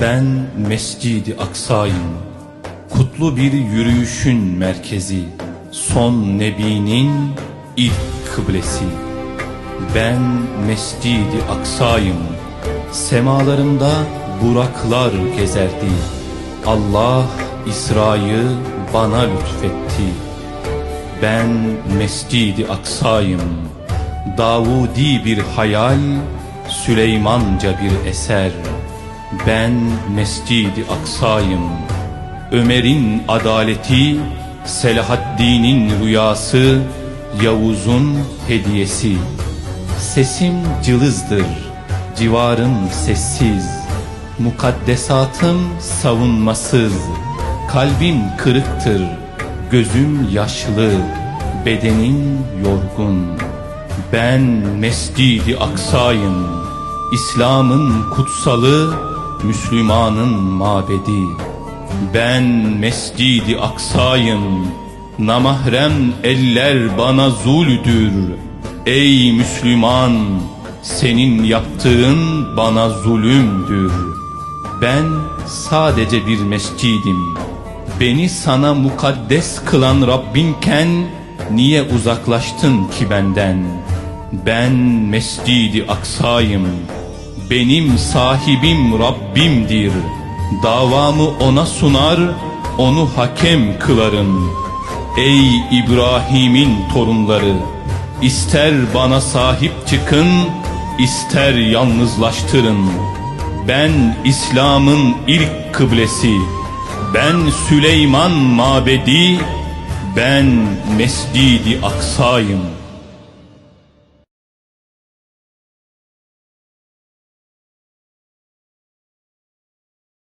Ben Mescid-i Aksa'yım. Kutlu bir yürüyüşün merkezi. Son Nebi'nin ilk kıblesi. Ben Mescid-i Aksa'yım. Semalarımda buraklar gezerdi. Allah İsra'yı bana lütfetti. Ben Mescid-i Aksa'yım. Davudi bir hayal, Süleymanca bir eser. Ben Mescid-i Aksa'yım. Ömer'in adaleti, Selahaddin'in rüyası, Yavuz'un hediyesi. Sesim cılızdır, civarım sessiz. Mukaddesatım savunmasız. Kalbim kırıktır, gözüm yaşlı, bedenim yorgun. Ben Mescid-i Aksa'yım, İslam'ın kutsalı, Müslümanın mabedi. Ben Mescid-i Aksa'yım, namahrem eller bana zulüdür. Ey Müslüman, senin yaptığın bana zulümdür. Ben sadece bir mescidim. Beni sana mukaddes kılan Rabbinken niye uzaklaştın ki benden? Ben Mescid-i Aksa'yım. Benim sahibim Rabbimdir. Davamı ona sunar, onu hakem kılarım. Ey İbrahim'in torunları! İster bana sahip çıkın, ister yalnızlaştırın. Ben İslam'ın ilk kıblesi, ben Süleyman mabedi, ben Mescid-i Aksa'yım.''